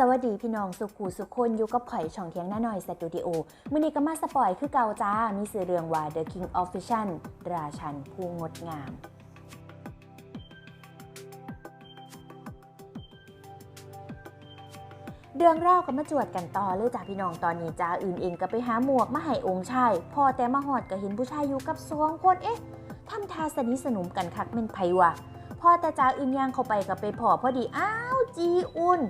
สวัสดีพี่น้องสุขูสุคนอยู่กับข่อยช่องเทียงหน้าหน่อยสตูดิโอมือนี้ก็มาสปอยคือเก่าจ้า มีสื่อเรื่องว่า The King of Fashion ราชันผู้งดงามเรื่องเล่าวก็มาจวดกันต่อเลยจ้าพี่น้องตอนนี้จ้าอื่นเองก็ไปหาหมวกมาให้องค์ชายพอแต่มาหอดก็เห็นผู้ชายอยู่กับสองคนเอ๊ะทำทาสนิทสนมกันคักเป็นไผวะพอแต่จ้าอื่นย่างเข้าไปก็ไปพอพอดีอ้าวจีอุ่น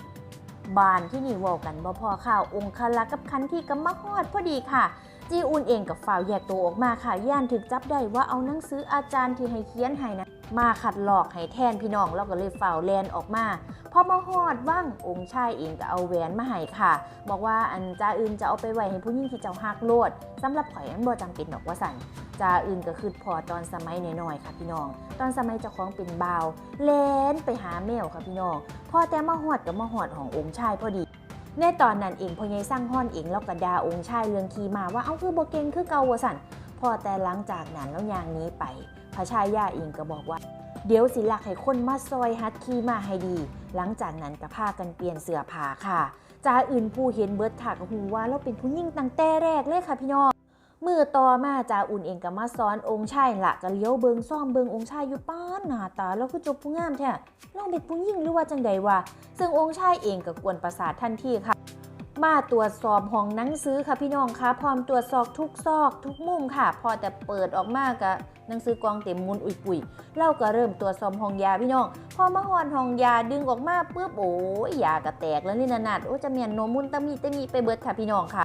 บานที่นี่วอกันบ่พอข่าวองค์คลักกับคันที่กำมะฮอดพอดีค่ะ จีอุนเองกับฝ่าวแยกตัวออกมาค่ะ ย่านถึกจับได้ว่าเอาหนังสืออาจารย์ที่ให้เขียนให้นะ มาขัดหลอกให้แทนพี่น้องแล้วก็เลยเฝ่าแลนออกมาพอมาฮอดว่างองค์ชายเองก็เอาแหวนมาให้ค่ะ บอกว่าอันจ้าอื่นจะเอาไปไว้ให้ผู้หญิงที่เจ้าฮักโลดสำหรับข่อยอันบ่จำเป็นดอกว่าสั่นจ้าอื่นก็คือพอตอนสมัยน้อยๆค่ะพี่น้อง ตอนสมัยเจ้าของเป็นบ่าวแลนไปหาแมวค่ะพี่น้องพอแต่มาหอดกับมาหอดขององค์ชายพอดีในตอนนั้นเองพอใหญสร้างห้อนเองแล้วก็ดาองค์ชายเรื่องคีมาว่าเอาคือโบเก่งคือเกาวสันพอแต่หลังจากนั้นแล้วยางนี้ไป พระชายาเองก็บอกว่า เดี๋ยวสิลักให้คนมาซอยฮัดคีมาให้ดี หลังจากนั้นก็พากันเปลี่ยนเสื้อผ้าค่ะจ่าอื่นผู้เห็นเบิร์ดค่ะก็หูว่าเราเป็นผู้หญิงตั้งแต่แรกเลยค่ะพี่น้องมือต่อมาจ่าอุ่นเองก็มาซ้อนองค์ชายละก็เลี้ยวเบิงซ่อมเบิงองค์ชายอยู่ป้านหน้าตาแล้วคือจบผู้งามแท้ลองเป็นผู้หญิงหรือว่าจังใดวะซึ่งองค์ชายเองก็กวนประสาททันทีค่ะ มาตรวจสอบห้องหนังสือค่ะพี่น้องคะพร้อมตรวจสอบทุกซอกทุกมุมค่ะ พอแต่เปิดออกมากะหนังสือกองเต็มมุนอุยปุยเราก็เริ่มตรวจสอบห้องยาพี่น้องพอมาหอนห้องยาดึงออกมาปุ๊บโอ้ยยากระแตกแล้วนี่นานาดโอ้จะเมียนโนมุนตะมีตะมีไปเบิดค่ะพี่น้องค่ะ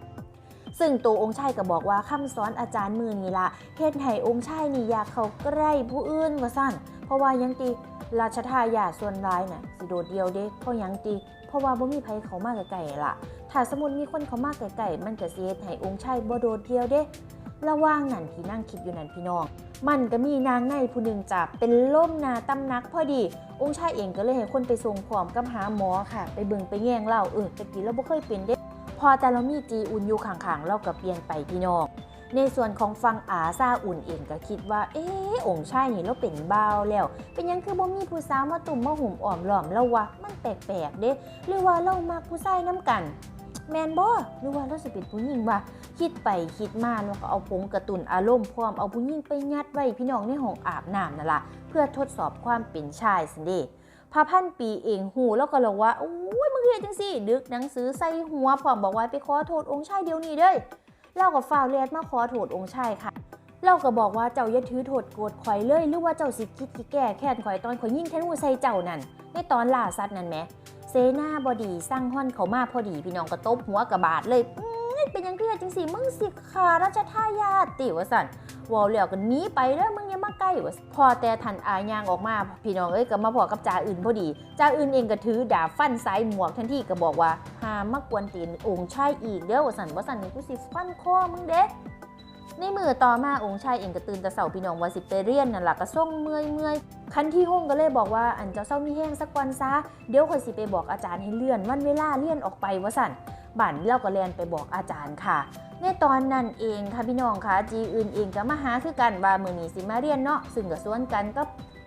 ซึ่งตัวองค์ชายก็บอกว่าคำสอนอาจารย์มือนี่ละเฮ็ดให้องค์ชายนี่อยากเขาใกล้ผู้อื่นว่าสั้นเพราะว่ายังตี ราชทายาทส่วนร้ายน่ะสิโดดเดียวเด้เพราะยังตีเพราะว่าบ่มีไผเขามากไกลๆล่ะถ้าสมมุติมีคนเขามากไกลๆมันก็เฮ็ดให้องค์ชายบ่โดดเดียวเด้ระว่างนั่นที่นั่งคิดอยู่นั่นพี่น้อง มันก็มีนางในผู้หนึ่งจับเป็นล่มนาตำนักพอดี องค์ชายเองก็เลยให้คนไปส่งพร้อมกับหาหมอค่ะ ไปเบิ่งไปแย่งเล่าเออตะกี้เราบ่เคยเป็นเด้ พอแต่เรามีจีอุ่นอยู่ข้างๆเราก็เปลี่ยนไปพี่น้อง ในส่วนของฟังอาซาอุ่นเองก็คิดว่า เอ๊ะองค์ชายนี่เราเป็นบ่าวแล้ว เป็นยังคือบ่มีผู้สาวมาตุ่มมาหุ่มอ้อมล้อมเราววะมันแปลกๆเด้หรือว่าเรามักผู้ชายน้ำกันแมนบ่หรือว่าเราสิเป็นผู้หญิงวะคิดไปคิดมาแล้วก็เอาผงกระตุนอารมณ์พร้อมเอาผู้หญิงไปยัดไว้พี่น้องในห้องอาบน้ำนั่นละเพื่อทดสอบความเป็นชายสันเดพระพันปีเองหูแล้วก็เลยว่าโอ้ยมึงเรียนจังสิดึกหนังสือใส่หัวพร้อมบอกว่าไปขอโทษองค์ชายเดี๋ยวนี้เด้ย เล่ากับฝ่าวเรียดมาขอโทษองค์ชายค่ะเราก็บอกว่าเจ้าอย่าถือโทษโกรธข่อยเลยหรือว่าเจ้าสิคิดที่แก่แค้นข่อยตอนข่อยยิ่งแทนูใส่เจ้านั่นในตอนล่าสัตว์นั่นแหมเซนาบอดีสร้างห้อนเขามาพอดีพี่น้องก็ตบหัวกระบาดเลยอือเป็นยังเพื่อจังสิมึงสิขาราชทายาติวะสันวอลเล้วก็หนีไปแล้วมึงยัง ใกล้วะพอแต่ทันอายางออกมา พี่น้องเอ้ยก็มาพอกับจ่าอื่นพอดีจ่าอื่นเองก็ถือดาบฟันซ้ายหมวกทันทีก็บอกว่าหามากวนตีนองค์ชายอีกเด้อวะสันวะสันนี่กูสิฟันคอมึงเด้ในมือต่อมาองค์ชายเองก็ตื่นแต่เสาพี่น้องว่าสิไปเรียนนั่นแหละก็ส่งเมื่อยเมื่อยคันที่ห้องก็เลยบอกว่าอันเจ้าเศร้ามีแห้งสักวันซะเดี๋ยวคอยสิไปบอกอาจารย์ให้เลื่อนวันเวลาเลื่อนออกไปว่าสันบั่นเราก็เรียนไปบอกอาจารย์ค่ะ ในตอนนั้นเองค่ะพี่น้องค่ะจีอื่นเองก็มาหาคือกันว่ามือนี้สิมาเรียนเนาะซึ่งก็สวนกันก็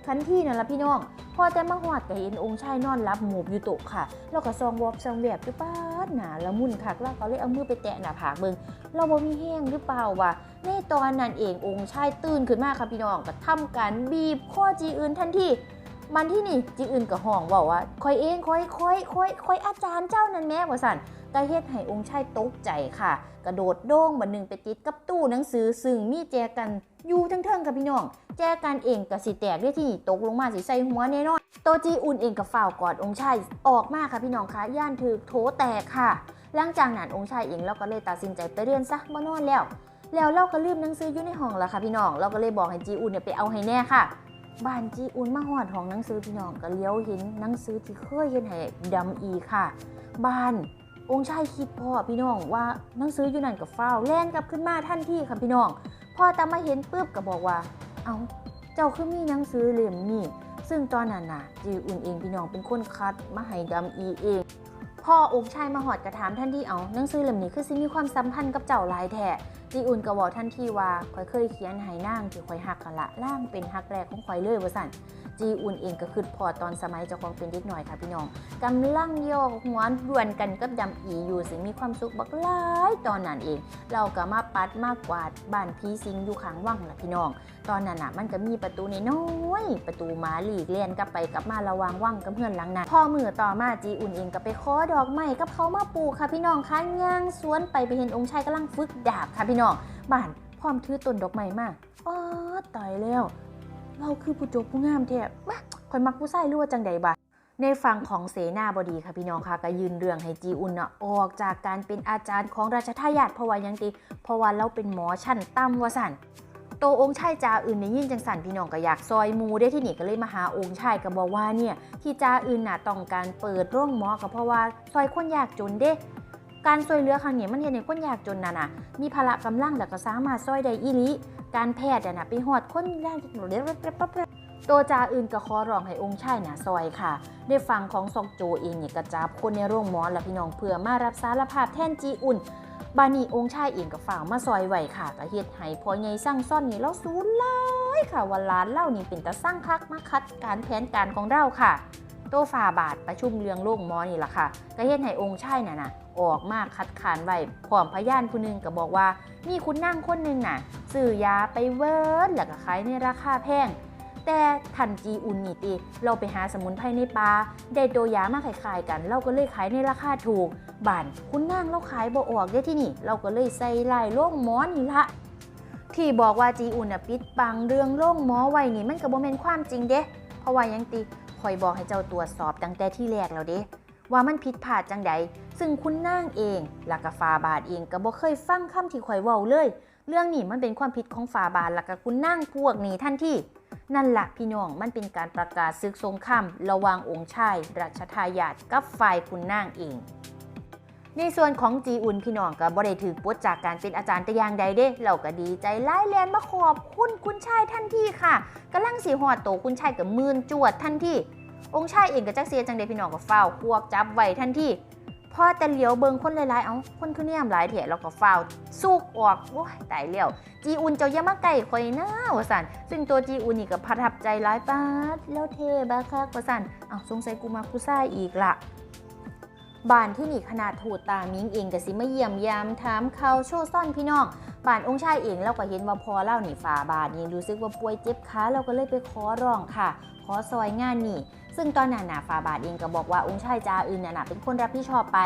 คันที่นั่นละพี่น้องพอแต่มาหอดก็เห็นองค์ชายนอนรับหมูบอยู่โต๊ะค่ะ แล้วก็ซองวอบซองแบบอยู่ป้าดหนาละมุนคักแล้วก็เลยเอามือไปแตะหน้าผากเบิงเราบ่มีแห้งหรือเปล่าวะในตอนนั้นเององค์ชายตื่นขึ้นมาค่ะพี่น้องก็ทำการบีบข้อจีอื่นทันทีมันที่นี่จีอื่นก็ห้องบอกว่าคอยเองคอยคอยคอยคอยอาจารย์เจ้านั่นแม่ว่าสั่น ก็เฮ็ดให้องค์ชายตกใจค่ะ กระโดดโด่งบันหนึ่งไปติดกับตู้หนังสือซึ่งมีแจกันอยู่ทั้งเทิงค่ะพี่น้อง แจกันเองก็สิแตกได้ที่ตกลงมาสิใส่หัวแน่นอนโตจีอุ่นเองกับฝ่าวกอดองค์ชายออกมาค่ะพี่น้องคะย่านถือโถแตกค่ะ หลังจากนั้นองค์ชายเองเราก็เลยตัดสินใจไปเรียนซะมานอนแล้ว แล้วเราก็ลืมหนังสืออยู่ในห้องแล้วค่ะพี่น้อง เราก็เลยบอกให้จีอุ่นเนี่ยไปเอาให้แน่ค่ะบ้านจีอุ่นมาหอดห้องหนังสือพี่น้องก็เลี้ยวเห็นหนังสือที่เคยเห็นให้ดำอีค่ะ บ้าน องค์ชายคิดพ่อพี่น้องว่าหนังสืออยู่นั่นกับฟ้าแล่นกลับขึ้นมาทันที่ค่ะพี่น้องพ่อตามาเห็นปุ๊บก็บอกว่า เอาเจ้าคือมีหนังสือเล่มนี้ ซึ่งตอนนั้นน่ะจีอุ่นเองพี่น้องเป็นคนคัดมาให้ดำอีเอง พ่อองค์ชายมาหอดกระถามท่านที่เอาหนังสือเล่มนี้คือสิมีความสัมพันธ์กับเจ้าลายแท้จีอุ่นก็บอกท่านที่ว่าข่อยเคยเขียนให้นางที่ข่อยหักกันละล่างเป็นหักแรกของข่อยเลยว่าสั่น จีอุ่นเองก็คือพอตอนสมัยเจ้าของเป็นเด็กหน่อยค่ะพี่น้องกำลังโยกหัวดวนกันกับดำอีอยู่ซึ่งมีความสุขบักหลายตอนนั้นเอง เราก็มาปัดมากกวาดบ้านพีซิงอยู่ข้างว่างล่ะพี่น้อง ตอนนั้นน่ะมันก็มีประตูน้อยประตูหมาหลีกเลียนกลับไปกลับมาระวังว่างกับเพื่อนหลังนั้นพอมือต่อมาจีอุ่นเองก็ไปขอดอกไม้กับเขามาปลูกค่ะพี่น้องค่ะย่างสวนไปไปเห็นองค์ชายกำลังฝึกดาบค่ะพี่น้องบ้านพร้อมถือต้นดอกไม้มาอ๋อตายแล้ว เราคือผู้โจบผู้งามแท้บ้าคอยมักผู้ชายรือว่าจังใดบ่ในฝั่งของเสนาบดีค่ะพี่น้องค่ะก็ยืนเรื่องให้จีอุนนะออกจากการเป็นอาจารย์ของราชทายาทเพราะว่ายังติเพราะว่าเราเป็นหมอชั้นต่ำว่าสันโตองค์ชายจ่าอื่นในยิ่งจังสันพี่น้องก็อยากซอยมูได้ที่นี่ก็เลยมาหาองค์ชายก็บอกว่าเนี่ยที่จ่าอื่นน่ะต้องการเปิดร่องหมอก็เพราะว่าซอยคนยากจนเด้ การซอยเหลือครั้งนี้มันเห็นในคนยากจนน่ะนะมีพละกำลังแล้วก็สามารถซอยได้อีลิ การแพทย์น่ะไปหอดคนยากเรียโตจาอื่นก็ขอร้องให้องค์ชายน่ะซอยค่ะ ได้ฟังของซอกโจเองเนี่ยกระจับคนในโรงหมอและพี่น้องเพื่อมารับสารภาพแทนจีอุ่นบานีองค์ชายเองกับฝ่ามาซอยไหวค่ะก็เฮ็ดให้พอใหญ่สร้างซ่อนนี่เราสูนหลยค่ะว่าร้านเล่านี่เป็นตาสร้างคักมาคัดการแผนการของเราค่ะ โตฝ่าบาทประชุมเรื่องโลกมอนี่ล่ะค่ะก็เฮ็ดให้องค์ชายน่ะนะออกมาคัดค้านไว้พร้อมพยานผู้หนึงก็บอกว่า มีคุณนั่งคนหนึงน่ะซื้อยาไปเวิร์ดแล้วก็ขายในราคาแพงแต่ทันจีอุนนี่ติเราไปหาสมุนไพรในป่าได้ตัวยามาขายๆกัน เราก็เลยขายในราคาถูกบานคุณนางเราขายบ่ออกได้ที่นี่ เราก็เลยใส่ลายโล่งหมอนี่ละที่บอกว่าจีอุนน่ะปิดบังเรื่องโล่งหมอไว้นี่มันก็บ่แม่นความจริงเด้เพราะว่ายังติ คอยบอกให้เจ้าตรวจสอบตั้งแต่ที่แรกแล้วเด้ ว่ามันผิดพลาดจังใด ซึ่งคุณนางเองลัก็ฟาบาทเองก็บ่เคยฟังคำที่ข่อยเว้าเลย เรื่องนี้มันเป็นความผิดของฟาบาทลัก็คุณนางพวกนี้ท่านที่นั่นละพี่น้องมันเป็นการประกาศศึกสงครามระหว่างองค์ชายรัชทายาทกับฝ่ายคุณนางเอง ในส่วนของจีอุนพี่น้องก็บ่ได้ถือปลดจากการเป็นอาจารย์แต่อย่างใดเด้เราก็ดีใจไล่แลนมาขอบคุณคุณชายทันที่ค่ะกำลังสีหอดโตคุณชายกับมื่นจวดทันที่ องค์ชายเองก็จักเสียจังใดพี่น้องก็เฝ้าควบจับไว้ทันที่พอแต่เหลียวเบิงคนหลายๆ เอาคนคือเนี่ยมหลายเถะเราก็เฝ้าวสุกออกโอ้ยตายแล้วจีอุนเจ้าย่ามาไก่ข่อยหนะว่าสันซึ่งตัวจีอุนนี่ก็ประทับใจหลายปาดแล้วเทบาคักว่าสันเอาสงสัยกูมาผู้ซ่ายอีกละ บ้านที่นี่ขนาดถูดตามิงเองก็สิมาเยี่ยมยามถามเขาโชว์ซ่อนพี่น้องบ้านองค์ชายเองเราก็เห็นว่าพอเล่านี่ฝาบาทนี่รู้สึกว่าป่วยเจ็บขาเราก็เลยไปขอร้องค่ะ ขอซอยงานนี่ ซึ่งตอนนั้นน่ะฝาบาทเองก็บอกว่าองค์ชายจาอื่นน่ะนะเป็นคนรับผิดชอบไป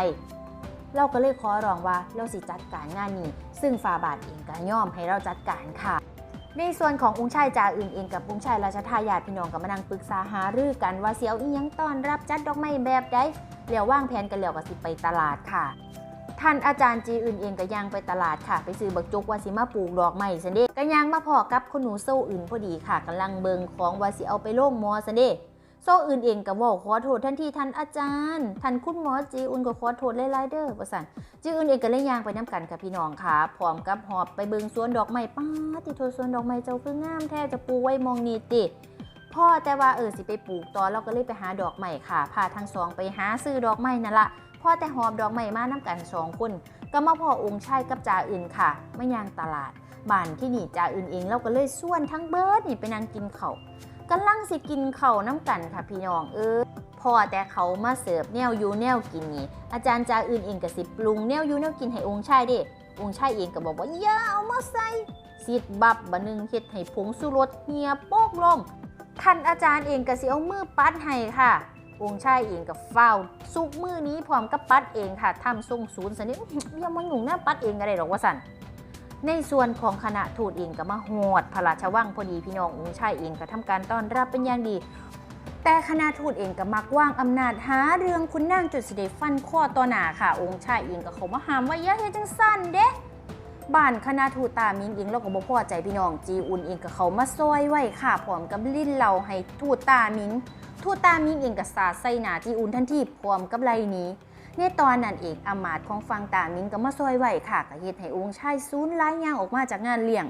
เราก็เลยขอร้องว่าเราสิจัดการงานนี้ ซึ่งฟาบาทเองก็ย่อมให้เราจัดการค่ะ ในส่วนขององค์ชายจ่าอื่นเองกับองค์ชายราชทายาทพี่น้องกับมานังปรึกษาหารือกันว่าเสียวอียังต้อนรับจัดดอกไม้แบบใดเหลียวว่างแผนกันเหล้วกับสิไปตลาดค่ะ ท่านอาจารย์จีอื่นเองก็ย่างไปตลาดค่ะ ไปซื้อบักจุกว่าสิมาปลูกดอกไม้สันเดก็ย่างมาพอกับคนหนูโซ่อื่นพอดีค่ะกำลังเบิงของว่าสิเอาไปโล่งมอสันเด โซ่อื่นเองก็บอกขอโทษทันทีท่านอาจารย์ ท่านคุณหมอจีอุ่นก็ขอโทษหลายๆเด้อว่าซั่นจีอุ่นเองก็เลยย่างไปน้ำกันค่ะพี่น้องค่ะพร้อมกับหอบไปเบิงสวนดอกไม้ป้าติโทสวนดอกไม้เจ้าคืองามแท้จะปูไว้มองนี่ติพ่อแต่ว่าเออสิไปปลูกตอนเราก็เลยไปหาดอกไม้ค่ะพาทั้งสองไปหาซื้อดอกไม้นั่นละพ่อแต่หอบดอกไม้มาน้ำกันสองคนก็มาพ่อองค์ชายกับจ่าอื่นค่ะไม่ย่างตลาดบ้านที่นี่จ่าอื่นเองเราก็เลยส่วนทั้งเบิร์ดนี่ไปนั่งกินเขาว กำลังสิกินเขาน้ำกันค่ะพี่น้องเออพอแต่เขามาเสิร์ฟแนวยูแนวกินนี่อาจารย์จาอื่นเองก็สิปรุงแนวยูแนวกินให้องค์ชายเด้องค์ชายเองก็บอกว่าอย่าเอามาใส่สิดบับบะหนึงเฮ็ดให้ผงสุรสเหียโปกลงท่านอาจารย์เองก็สิเอามือปัดให้ค่ะ องค์ชายเองก็เฝ้าซุกมือนี้พร้อมกับปัดเองค่ะทำทรงศูนย์สนิทอย่ามาหนุ่งหน้าปัดเองก็ได้หรอกว่าสัน ในส่วนของคณะทูตเองก็มาโหดพระราชวังพอดีพี่น้ององค์ชายเองก็ทำการต้อนรับเป็นอย่างดี แต่คณะทูตเองก็มักว่างอำนาจหาเรื่องคุณนางจุดสิเดฟันข้อต่อหนาค่ะ องค์ชายเองก็เขามาหามว่าอย่าเฮ็ดจังสั้นเด้บ้านคณะทูตตามิงเองเราก็บ่พอใจพี่น้องจีอุนเองก็เขามาซอยไว้ค่ะพร้อมกับลิ้นเราให้ทูตตามิงทูตตามิงเองก็สาใส่หนาจีอุนทันทีพร้อมกับไรนี้ ในตอนนั้นเองอามาตของฟังตามิงก็มาซอยไหวค่ะก็เฮ็ดให้องค์ชายซูนย์ร้ายย่างออกมาจากงานเลี้ยง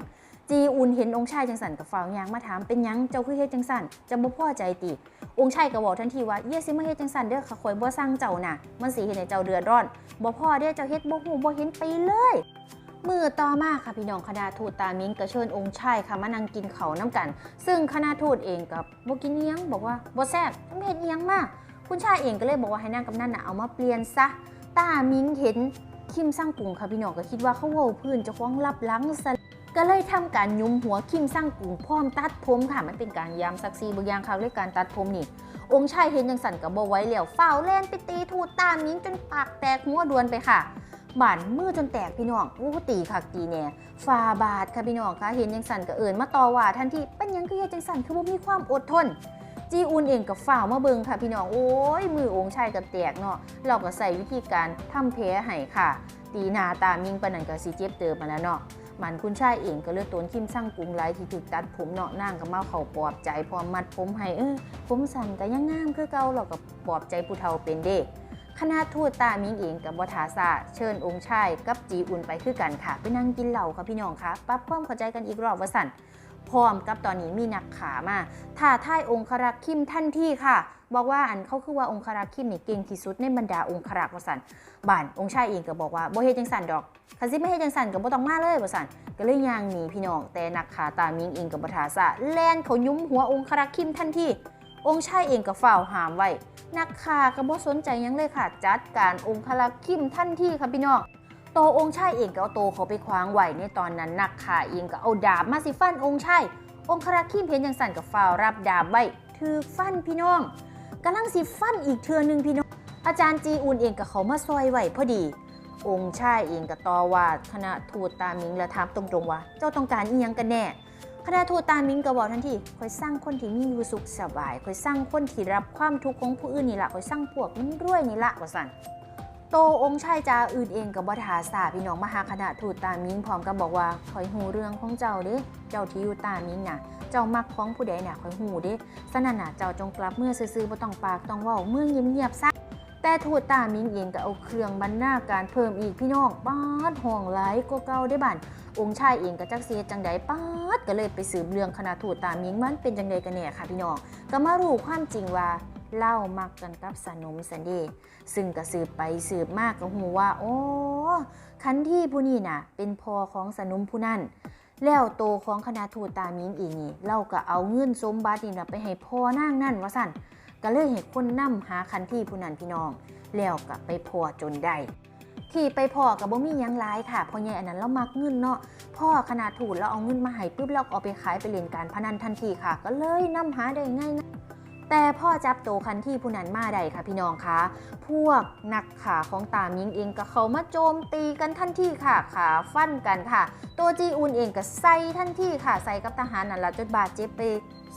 จีอุนเห็นองค์ชายจังสันกับฟาวยางมาถามเป็นยังเจ้าคือเฮ็ดจังสันจะบ่พอใจติ องค์ชายก็บอกทันทีว่าเย่สิมาเฮ็ดจังสันเด้อค่ะข่อยบ่สั่งเจ้าน่ะ มันสิเฮ็ดให้เจ้าเดือดร้อนบ่พอเด้อเจ้าเฮ็ดบ่ฮู้บ่เห็นไปเลยมือต่อมาค่ะพี่น้องคณะทูตตามิงก็เชิญองค์ชายค่ะมานั่งกินเขาน้ำกัน ซึ่งคณะทูตเองกับบ่กินเอียงบอกว่าบ่แซ่บไม่เห็นเอียงมาก คุณชายเองก็เลยบอกว่าให้นั่งกับนั่นน่ะเอามาเปลี่ยนซะตามิงเห็นคิมสร้างกุงค่ะพี่น้องก็คิดว่าเขาเว้พื้นจะคว้องลับหลังซะก็เลยทำการยุมหัวคิมสร้างกุงพร้อมตัดผมค่ะมันเป็นการยามซักซีบางอย่างค่ะเลยการตัดผมนี่ องค์ชายเห็นยังสั่นกับบ่ไว้แล้วเฝ้าวแล่นไปตีทูตามิงจนปากแตกหัวดวนไปค่ะบานมือจนแตกพี่น้องอู้ตีคักตีแน่ฟาบาดค่ะพี่น้องคะเห็นยังสั่นก็เอิญมาต่อว่าทันทีเป็นยังคือเฮ็ดจังสั่นคือบ่มีความอดทน จีอุนเองกับฝ่าวมาเบิงค่ะพี่น้องโอ้ยมือองค์ชายกับแตกเนาะเราก็ใส่วิธีการทำแผลให้ค่ะ ตีหนาตามิงปนันก็สิเจ็บเติมมาแล้วเนาะมันคุณชายเองก็เลือกตนคิมสร้างกรุงไรที่ถูกตัดผมเนาะนั่งก็มาเข่าปลอบใจพร้อมมัดผมให้เออผมสั่นก็ยังงามคือเก่าเราก็ปลอบใจผู้เฒ่าเป็นเด็กคณะทูตตามิงเองกับวัฒาซาเชิญองค์ชายกับจีอุ่นไปคือกันค่ะ ไปนั่งกินเหล้าค่ะพี่น้องค่ะปรับความเข้าใจกันอีกรอบว่าสั่น พร้อมกับตอนนี้มีนักขามาท่าท่ายองครักษ์คิมท่านที่ค่ะ บอกว่าอันเขาคือว่าองครักษ์คิมนี่เก่งที่สุดในบรรดาองครักษ์วสันบ้านองค์ชายเองก็บอกว่าโบเฮจังสันดอกคันสิไม่เฮจังสันก็บ่ต้องมาเลยวสันก็เลยย่างหนีพี่น้องแต่นักขาตามิงเองกับวัฒาซาแล่นเขายุ้มหัวองครักษ์คิมทันที่องค์ชายเองก็ฝ่าวหามไว้นักข่าก็บ่สนใจยังเลยค่ะ จัดการองคลักษ์คิมทันที่ค่ะพี่น้อง ตองค์ชายเองก็เอาโตเขาไปคว้างไหวในตอนนั้นนักข่าเองก็เอาดาบมาสิฟันองค์ชายองคลักษ์คิมเพียงจังสั่นกับฝ่าวรับดาบไว้ถือฟันพี่น้องกำลังสิฟันอีกเทือหนึงพี่น้อง อาจารย์จีอุนเองกับเขามาซอยไหวพอดี องค์ชายเองก็ตอว่าคณะทูตตามิงและถามตรงๆว่า เจ้าต้องการอีหยังกันแน่คณะทูตตามิงก็บอกทันทีคอยสร้างคนที่มีอยู่สุขสบายคอยสร้างคนที่รับความทุกข์ของผู้อื่นนี่ละคอยสร้างพวกมันรวยนี่ละว่าสั่น โตองค์ชายจาอื่นเองกับบัทาสาพี่น้องมหาคณะทูตตามิงพร้อมกับบอกว่าคอยหูเรื่องของเจ้าเด้เจ้าที่อยู่ตามิงน่ะ เจ้ามักของผู้ใดน่ะคอยหูเด้สนั่นน่ะเจ้าจงกลับเมื่อซื่อๆบ่ต้องปากต้องว้าเมื่อเงียบๆซะแต่ทูตตามิงเองก็เอาเครื่องบรรณาการเพิ่มอีกพี่น้องป้าดห้องไหลก็เก่าได้บันองค์ชายเองก็จักเสียจังใดป้าดก็เลยไปสืบเรื่องคณะทูตตามิงมันเป็นจังใดกันแน่ค่ะพี่น้องก็มารู้ความจริงว่า เล่ามักกันกับสนมสันเดซึ่งก็สืบไปสืบมากก็หูว่า โอ้คันที่ผู้นี้น่ะ เป็นพ่อของสนมผู้นั้นแล้วโตของคณะทูตตามิงองนี่เราก็เอาเงินสมบัตินี่นะไปให้พ่อนางนั่นว่าสั่นก็เลยเห็นคนนำหาคันที่ผู้นั้นพี่น้อง แล้วก็ไปพอจนได้ที่ไปพอกับบ่มียังหลายค่ะพราะใหญ่อันนั้นเรามักเงินเนาะพ่อขนาดถูดเราเอาเงินมาให้ปุ๊บเราเอาไปขายไปเล่นการพนันทันทีค่ะ ก็เลยนำหาได้ง่ายนะ แต่พ่อจับโตวคันที่ผู้นั้นมาได้ค่ะพี่น้องคะพวกนักขาของตามิงเองก็เขามาโจมตีกันทันทีค่ะขาฟันกันค่ะ ตัวจีอุนเองก็ใส่ทันทีค่ะ ใส่กับทหารนั่นละจนบาดเจ็บไป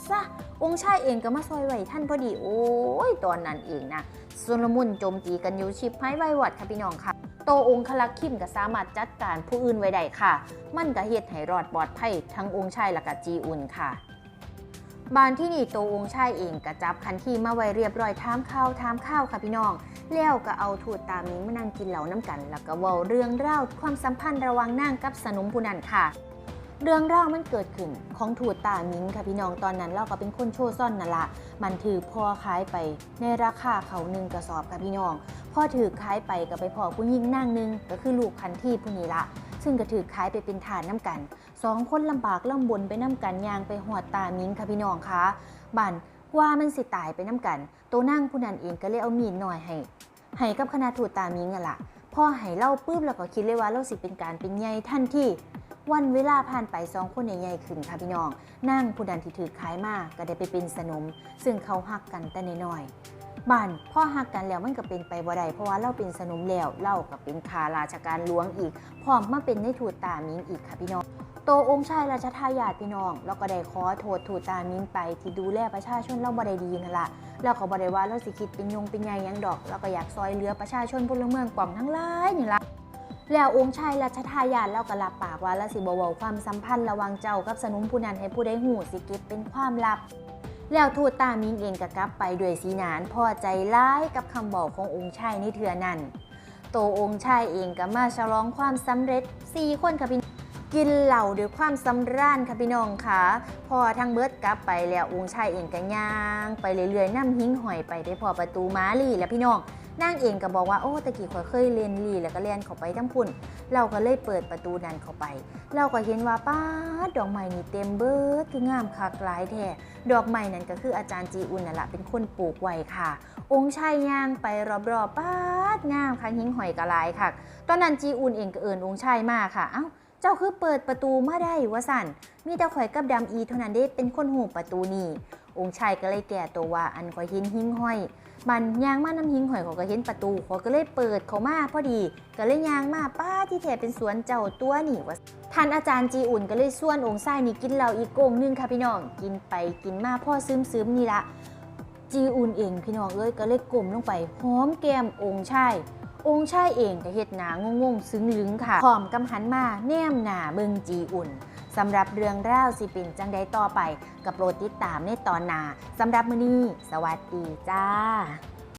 ซะองค์ชายเองก็มาซอยไหวท่านพอดีโอ้ยตอนนั้นเองนะสุลมุนโจมตีกันอยู่ชิบให้ไววัดค่ะพี่น้องค่ะโตองค์คลักคิมก็สามารถจัดการผู้อื่นไว้ได้ค่ะ มันก็เฮ็ดให้รอดปลอดภัยทั้งองค์ชายและก็จีอุนค่ะ บานที่นี่โตองค์ชายเองก็จับคันที่มาไว้เรียบร้อยทามข้าวทามข้าวค่ะพี่น้อง แล้วก็เอาถูดตามนี้มานั่งกินเหล้าน้ำกัน แล้วก็เว้าเรื่องเล่าความสัมพันธ์ระหว่างนางกับสนมผู้นั้นค่ะ เรื่องราวมันเกิดขึ้นของถูดตามิงค่ะพี่น้องตอนนั้นเราก็เป็นคนโชว์ซ่อนนั่นละมันถือพอขายไปในราคาเขาหนึ่งกระสอบค่ะพี่น้องพอถือขายไปก็ไปพอผู้หญิงนางหนึงก็คือลูกคันที่ผู้นี้ละ ซึ่งก็ถือขายไปเป็นฐานน้ำกันสองคนลำบากลำบนไปน้ำกันยางไปหอดตามิงค่ะพี่น้องคะบันว่ามันสิตายไปน้ำกัน ตัวนั่งผู้นั้นเองก็เลยเอามีดหน่อยให้ให้กับคณะถูตามิงอะล่ะพอให้เล่าปุ๊บแล้วก็คิดเลยว่าเราสิเป็นการเป็นใหญ่ทันที่วันเวลาผ่านไปสองคนใหญ่ๆขึ้นค่ะพี่น้องนั่งผู้ดันที่ถือขายมาก็ได้ไปเป็นสนม ซึ่งเขาหักกันแต่น้อยๆ บ้านพ่อหักกันแล้วมันก็เป็นไปบ่ได้เพราะว่าเราเป็นสนมแล้วเราก็เป็นขาราชการหลวงอีก พร้อมมาเป็นในถูตามิงอีกค่ะพี่น้องโตองค์ชายราชทายาทพี่น้อง แล้วก็ได้ขอโทษถูตามิงไปที่ดูแลประชาชนเราบ่ได้ดีนั่นละแล้วก็บ่ได้ว่าเราสิคิดเป็นยงเป็นใยหยังดอกเราก็อยากซอยเหลือประชาชนพลเมืองกล่อมทั้งหลายนี่ละแล้วองค์ชายรัชทายาทเล่าก็รับปากว่าและสิบวาความสัมพันธ์ระหว่างเจ้ากับสนุมผู้นั้นให้ผู้ได้หูสิเก็บเป็นความลับ แล้วทูตตามิงเองก็กลับไปด้วยสีหนานพอใจร้ายกับคำบอกขององค์ชายในเถือนั้นโตองค์ชายเองก็มาฉลองความสำเร็จสี่คนค่ะพี่กินเหล่าด้วยความสำราญค่ะพี่น้องค่ะพอทั้งเบิดกลับไปแล้วองค์ชายเองก็ย่าง ไปเรื่อยๆน้ำหิ้งหอยไปได้พอประตูม้าลี่แล้วพี่น้อง นางเองก็บอกว่าโอ้ตะกี้ข่อยเคยเรียนลีแล้วก็เรียนเข้าไปทั้งพุ่น เราก็เลยเปิดประตูนั้นเข้าไป เราก็เห็นว่าป้าดอกไม้นี่เต็มเบิดคืองามคักหลายแท้ดอกไม้นั่นก็คืออาจารย์จีอุ่นนั่นแหละเป็นคนปลูกไว้ค่ะ องค์ชายย่างไปรอบๆป้าดงามคักหิงหอยกะหลายค่ะ ตอนนั้นจีอุ่นเองก็เอิญองค์ชายมาค่ะเอ้าเจ้าคือเปิดประตูมาได้วะสันมีแต่ข่อยกับดำอีเท่านั้นได้เป็นคนหูประตูนี่ องค์ชายก็เลยแก่ตัวว่าอันข่อยห็นหิ้งห้อย มันยางมาน้ำหิ้งหอยเขาก็เห็นประตูเขาก็เลยเปิดเขามาพอดี ก็เลยยางมาป้าที่แท้เป็นสวนเจ้าตัวนี่วะท่านอาจารย์จีอุ่นก็เลยส่วนองค์ชายนี่กินเหล้าอีกโกงนึงค่ะพี่น้อง กินไปกินมาพ่อซึมซึมนี่ละจีอุ่นเองพี่น้องเอ้ยก็เลยกลมลงไปหอมแก้มองค์ชายองค์ชายเองก็เฮ็ดหนางงๆซึ้งลึงค่ะพร้อมกำหันมาแนมหนาเบิงจีอุ่น สำหรับเรื่องราวสิเป็นจังใดต่อไปกับโปรดติดตามในตอนหน้าสำหรับมื้อนี้ สวัสดีจ้า